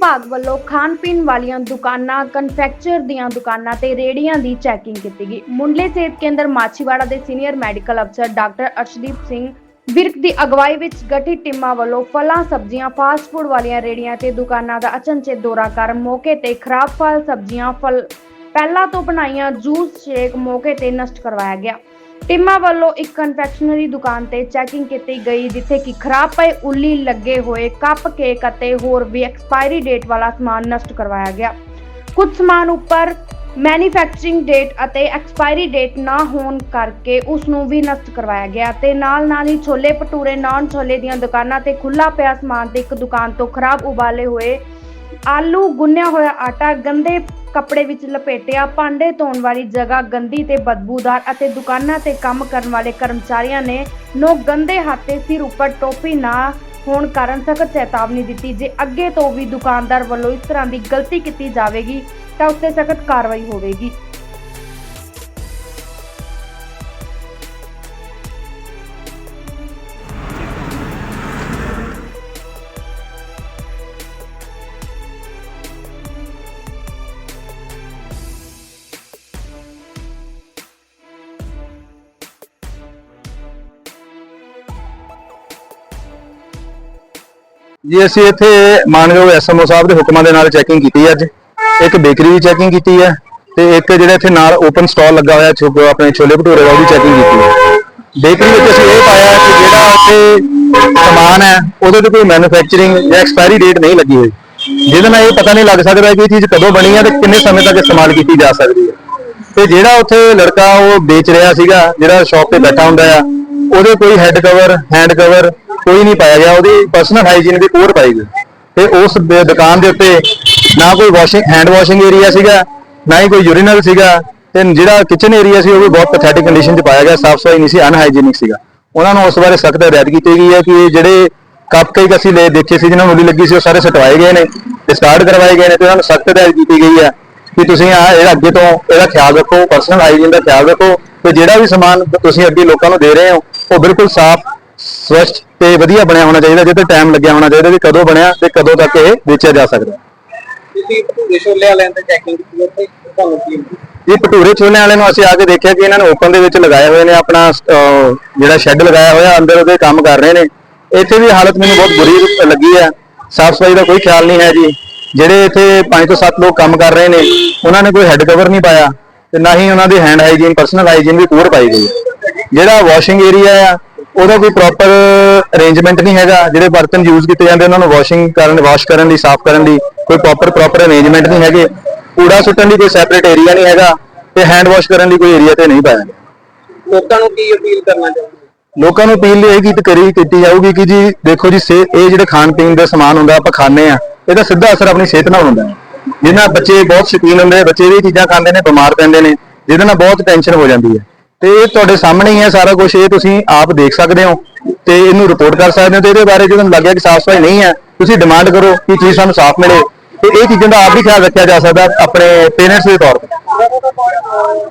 ਵਿਭਾਗ ਵੱਲੋਂ ਖਾਣ ਪੀਣ ਵਾਲੀਆਂ ਦੁਕਾਨਾਂ ਕਨਫੈਕਚਰ ਦੀਆਂ ਦੁਕਾਨਾਂ ਤੇ ਰੇਹੜੀਆਂ ਦੀ ਚੈਕਿੰਗ ਕੀਤੀ ਗਈ। ਮੁੰਡਲੇ ਸਿਹਤ ਕੇਂਦਰ ਮਾਛੀਵਾੜਾ ਦੇ ਸੀਨੀਅਰ ਮੈਡੀਕਲ ਅਫਸਰ ਡਾਕਟਰ ਅਰਸ਼ਦੀਪ ਸਿੰਘ ਵਿਰਕ ਦੀ ਅਗਵਾਈ ਵਿੱਚ ਗਠਿਤ ਟੀਮਾਂ ਵੱਲੋਂ ਫਲਾਂ, ਸਬਜ਼ੀਆਂ ਫਾਸਟ ਫੂਡ ਵਾਲੀਆਂ ਰੇਹੜੀਆਂ ਤੇ ਦੁਕਾਨਾਂ ਦਾ ਅਚਨਚੇਤ ਦੌਰਾ ਕਰ ਮੌਕੇ ਤੇ ਖਰਾਬ ਫਲ, ਸਬਜ਼ੀਆਂ, ਫਲ ਪਹਿਲਾਂ ਤੋਂ ਬਣਾਈਆਂ ਜੂਸ ਸ਼ੇਕ ਮੌਕੇ ਤੇ ਨਸ਼ਟ ਕਰਵਾਇਆ ਗਿਆ। ਟੀਮਾਂ ਵੱਲੋਂ ਇੱਕ ਕਨਫੈਕਸ਼ਨਰੀ ਦੁਕਾਨ ਤੇ ਚੈਕਿੰਗ ਕੀਤੀ ਗਈ, ਜਿੱਥੇ ਕਿ ਖਰਾਬ ਪਏ ਉੱਲੀ ਲੱਗੇ ਹੋਏ ਕੱਪ, ਕੇਕ ਅਤੇ ਹੋਰ ਵੀ ਐਕਸਪਾਇਰੀ ਡੇਟ ਵਾਲਾ ਸਮਾਨ ਨਸ਼ਟ ਕਰਵਾਇਆ ਗਿਆ। ਕੁਝ ਸਮਾਨ ਉੱਪਰ ਮੈਨੂਫੈਕਚਰਿੰਗ ਡੇਟ ਅਤੇ ਐਕਸਪਾਇਰੀ ਡੇਟ ਨਾ ਹੋਣ ਕਰਕੇ ਉਸ ਨੂੰ ਵੀ ਨਸ਼ਟ ਕਰਵਾਇਆ ਗਿਆ ਤੇ ਨਾਲ ਨਾਲ ਹੀ ਛੋਲੇ ਭਟੂਰੇ ਨਾਨ ਛੋਲੇ ਦੀਆਂ ਦੁਕਾਨਾਂ ਤੇ ਖੁੱਲਾ ਪਿਆ ਸਮਾਨ ਤੇ ਇੱਕ ਦੁਕਾਨ ਤੋਂ ਖਰਾਬ ਉਬਾਲੇ ਹੋਏ ਆਲੂ ਗੁੰਨਿਆ ਹੋਇਆ ਆਟਾ ਗੰਦੇ ਕੱਪੜੇ ਵਿੱਚ ਲਪੇਟਿਆ, ਭਾਂਡੇ ਧੋਣ ਵਾਲੀ ਜਗ੍ਹਾ ਗੰਦੀ ਤੇ ਬਦਬੂਦਾਰ ਅਤੇ ਦੁਕਾਨਾਂ ਤੇ ਕੰਮ ਕਰਨ ਵਾਲੇ ਕਰਮਚਾਰੀਆਂ ਨੇ ਨੋ ਗੰਦੇ ਹੱਥੇ ਸਿਰ ਉੱਪਰ ਟੋਪੀ ਨਾ ਹੋਣ ਕਾਰਨ ਸਖਤ ਚੇਤਾਵਨੀ ਦਿੱਤੀ। ਜੇ ਅੱਗੇ ਤੋਂ ਵੀ ਦੁਕਾਨਦਾਰ ਵੱਲੋਂ ਇਸ ਤਰ੍ਹਾਂ ਦੀ ਗਲਤੀ ਕੀਤੀ ਜਾਵੇਗੀ, ਤਾਂ ਉਸ ਤੇ ਸਖਤ ਕਾਰਵਾਈ ਹੋਵੇਗੀ। ਜੀ, ਅਸੀਂ ਇੱਥੇ ਮਾਨਯੋਗ ਐਸਐਮਓ ਸਾਹਿਬ ਦੇ ਹੁਕਮਾਂ ਦੇ ਨਾਲ ਚੈਕਿੰਗ ਕੀਤੀ ਅੱਜ। ਇੱਕ ਬੇਕਰੀ ਦੀ ਚੈਕਿੰਗ ਕੀਤੀ ਹੈ ਤੇ ਇੱਕ ਜਿਹੜਾ ਇੱਥੇ ਨਾਲ ਓਪਨ ਸਟਾਲ ਲੱਗਾ ਹੋਇਆ ਛੋ ਆਪਣੇ ਛੋਲੇ ਭਟੂਰੇ ਦਾ ਉਹਦੀ ਚੈਕਿੰਗ ਕੀਤੀ ਹੈ। ਬੇਕਰੀ ਵਿੱਚ ਅਸੀਂ ਇਹ ਪਾਇਆ ਕਿ ਜਿਹੜਾ ਉੱਥੇ ਸਮਾਨ ਹੈ, ਉਹਦੇ ਤੇ ਕੋਈ ਮੈਨੂਫੈਕਚਰਿੰਗ ਜਾਂ ਐਕਸਪਾਇਰੀ ਡੇਟ ਨਹੀਂ ਲੱਗੀ ਹੋਈ। ਜਿਹਦੇ ਨਾਲ ਇਹ ਪਤਾ ਨਹੀਂ ਲੱਗ ਸਕਦਾ ਕਿ ਇਹ ਚੀਜ਼ ਕਦੋਂ ਬਣੀ ਹੈ ਤੇ ਕਿੰਨੇ ਸਮੇਂ ਤੱਕ ਇਸਤੇਮਾਲ ਕੀਤੀ ਜਾ ਸਕਦੀ ਹੈ। ਤੇ ਜਿਹੜਾ ਉੱਥੇ ਲੜਕਾ ਉਹ ਵੇਚ ਰਿਹਾ ਸੀਗਾ, ਜਿਹੜਾ ਸ਼ਾਪ ਤੇ ਬੈਠਾ ਹੁੰਦਾ ਆ, ਉਹਦੇ ਕੋਈ ਹੈੱਡ ਕਵਰ ਹੈਂਡ ਕਵਰ ਕੋਈ ਨਹੀਂ ਪਾਇਆ ਗਿਆ, ਉਹਦੀ ਪਰਸਨਲ ਹਾਈਜੀਨ ਦੀ ਪੂਰ ਪਾਈ ਗਈ। ਤੇ ਉਸ ਦ- ਦੁਕਾਨ ਦੇ ਉੱਤੇ ਨਾ ਕੋਈ ਵਾਸ਼ਿੰਗ ਹੈਂਡ ਵਾਸ਼ਿੰਗ ਏਰੀਆ ਸੀਗਾ, ਨਾ ਹੀ ਕੋਈ ਯੂਰੀਨਲ ਸੀਗਾ, ਤੇ ਜਿਹੜਾ ਕਿਚਨ ਏਰੀਆ ਸੀ, ਉਹ ਵੀ ਬਹੁਤ ਪੈਥੈਟਿਕ ਕੰਡੀਸ਼ਨ 'ਚ ਪਾਇਆ ਗਿਆ ਸਾਫ਼ ਸਫ਼ਾਈ ਨਹੀਂ ਸੀ ਅਨਹਾਈਜੀਨਿਕ ਸੀਗਾ। ਉਹਨਾਂ ਨੂੰ ਉਸ ਬਾਰੇ ਸਖਤ ਹਦਾਇਤ ਕੀਤੀ ਗਈ ਹੈ ਕਿ ਇਹ ਜਿਹੜੇ ਕੱਪ ਕਈ ਅਸੀਂ ਲੈ ਦੇਖੇ ਸੀ, ਜਿਹਨਾਂ ਨੂੰ ਉਲੀ ਲੱਗੀ ਸੀ, ਉਹ ਸਾਰੇ ਸਟਵਾਏ ਗਏ ਨੇ ਤੇ ਸਟਾਰਟ ਕਰਵਾਏ ਗਏ ਨੇ ਤੇ ਉਹਨਾਂ ਨੂੰ ਸਖਤ ਹਦਾਇਤ ਕੀਤੀ ਗਈ ਹੈ ਕਿ ਤੁਸੀਂ ਆ ਇਹਦਾ ਅੱਗੇ ਤੋਂ ਇਹਦਾ ਖਿਆਲ ਰੱਖੋ ਪਰਸਨਲ ਹਾਈਜੀਨ ਦਾ ਖਿਆਲ ਰੱਖੋ ਤੇ ਜਿਹੜਾ ਵੀ ਸਮਾਨ ਤੁਸੀਂ ਅੱਗੇ ਲੋਕਾਂ ਨੂੰ ਦੇ ਰਹੇ ਹੋ, ਉਹ ਬਿਲਕੁਲ ਸਾਫ਼ ਸਵੱਛ ਤੇ ਵਧੀਆ ਬਣਿਆ ਹੋਣਾ ਚਾਹੀਦਾ ਜਿਹਦੇ ਟਾਈਮ ਲੱਗਿਆ ਹੋਣਾ ਚਾਹੀਦਾ ਵੀ ਕਦੋਂ ਬਣਿਆ ਤੇ ਕਦੋਂ ਤੱਕ ਇਹ ਵੇਚਿਆ ਜਾ ਸਕਦਾ। ਤੁਸੀਂ ਭਟੂਰੇ ਛੋਲੇ ਵਾਲਿਆਂ ਤੇ ਚੈਕਿੰਗ ਕੀਤੀ ਉੱਥੇ ਤੁਹਾਨੂੰ ਕੀ ਇਹ ਭਟੂਰੇ ਛੋਲੇ ਵਾਲੇ ਨੂੰ ਅਸੀਂ ਆ ਕੇ ਦੇਖਿਆ ਕਿ ਇਹਨਾਂ ਨੇ ਓਪਨ ਦੇ ਵਿੱਚ ਲਗਾਏ ਹੋਏ ਨੇ ਆਪਣਾ ਜਿਹੜਾ ਸ਼ੈੱਡ ਲਗਾਇਆ ਹੋਇਆ ਅੰਦਰ ਉਹਦੇ ਕੰਮ ਕਰ ਰਹੇ ਨੇ। ਇੱਥੇ ਵੀ ਹਾਲਤ ਮੈਨੂੰ ਬਹੁਤ ਬੁਰੀ ਲੱਗੀ ਹੈ ਸਾਫ਼ ਸਫ਼ਾਈ ਦਾ ਕੋਈ ਖਿਆਲ ਨਹੀਂ ਹੈ ਜੀ। ਜਿਹੜੇ ਇੱਥੇ 5 ਤੋਂ 7 ਲੋਕ ਕੰਮ ਕਰ ਰਹੇ ਨੇ ਉਹਨਾਂ ਨੇ ਕੋਈ ਹੈੱਡ ਕਵਰ ਨਹੀਂ ਪਾਇਆ ਤੇ ਨਾ ਹੀ ਉਹਨਾਂ ਦੇ ਹੈਂਡ ਹਾਈਜੀਨ ਪਰਸਨਲ ਹਾਈਜੀਨ ਦੀ ਪੂਰ ਪਾਈ ਗਈ। ਜਿਹੜਾ ਵਾਸ਼ਿੰਗ ਏਰੀਆ ਆ ਉਹਦਾ ਕੋਈ ਪ੍ਰੋਪਰ ਅਰੇਂਜਮੈਂਟ ਨਹੀਂ ਹੈਗਾ ਜਿਹੜੇ ਬਰਤਨ ਯੂਜ਼ ਕੀਤੇ ਜਾਂਦੇ ਉਹਨਾਂ ਨੂੰ ਵਾਸ਼ਿੰਗ ਕਰਨ ਵਾਸ਼ ਕਰਨ ਲਈ ਸਾਫ਼ ਕਰਨ ਲਈ ਕੋਈ ਪ੍ਰੋਪਰ ਪ੍ਰੋਪਰ ਅਰੇਂਜਮੈਂਟ ਨਹੀਂ ਹੈਗੇ। ਕੂੜਾ ਸੁੱਟਣ ਲਈ ਕੋਈ ਸੈਪਰੇਟ ਏਰੀਆ ਨਹੀਂ ਹੈਗਾ ਤੇ ਹੈਂਡ ਵਾਸ਼ ਕਰਨ ਲਈ ਕੋਈ ਏਰੀਆ ਤੇ ਨਹੀਂ ਪਾਇਆ। ਗਿਆ ਲੋਕਾਂ ਨੂੰ ਕੀ ਅਪੀਲ ਕਰਨਾ ਚਾਹੁੰਦੇ ਲੋਕਾਂ ਨੂੰ ਅਪੀਲ ਇਹ ਕੀਤੀ ਕਰੀ ਕੀਤੀ ਜਾਊਗੀ ਕਿ ਜੀ ਦੇਖੋ ਜੀ ਸੇ ਇਹ ਜਿਹੜੇ ਖਾਣ ਪੀਣ ਦਾ ਸਮਾਨ ਹੁੰਦਾ ਆਪਾਂ ਖਾਂਦੇ ਆ ਇਹਦਾ ਸਿੱਧਾ ਅਸਰ ਆਪਣੀ ਸਿਹਤ ਨਾਲ ਹੁੰਦਾ ਹੈ। ਜਿਹਨਾਂ ਬੱਚੇ ਬਹੁਤ ਸ਼ੌਕੀਨ ਹੁੰਦੇ ਬੱਚੇ ਇਹ ਚੀਜ਼ਾਂ ਖਾਂਦੇ ਨੇ ਬਿਮਾਰ ਪੈਂਦੇ ਨੇ ਜਿਹਦੇ ਨਾਲ ਬਹੁਤ ਟੈਨਸ਼ਨ ਹੋ ਜਾਂਦੀ ਹੈ। ਤੇ ਇਹ ਤੁਹਾਡੇ ਸਾਹਮਣੇ ਹੀ ਹੈ ਸਾਰਾ ਕੁਝ ਇਹ ਤੁਸੀਂ ਆਪ ਦੇਖ ਸਕਦੇ ਹੋ ਤੇ ਇਹਨੂੰ ਰਿਪੋਰਟ ਕਰ ਸਕਦੇ ਹੋ ਤੇ ਇਹਦੇ ਬਾਰੇ ਜੇ ਤੁਹਾਨੂੰ ਲੱਗਿਆ ਕਿ ਸਾਫ਼ ਸਫ਼ਾਈ ਨਹੀਂ ਹੈ, ਤੁਸੀਂ ਡਿਮਾਂਡ ਕਰੋ ਕਿ ਚੀਜ਼ ਸਾਨੂੰ ਸਾਫ਼ ਮਿਲੇ ਤੇ ਇਹ ਚੀਜ਼ਾਂ ਦਾ ਆਪ ਵੀ ਖਿਆਲ ਰੱਖਿਆ ਜਾ ਸਕਦਾ ਆਪਣੇ ਪੇਰੈਂਟਸ ਦੇ ਤੌਰ ਤੇ।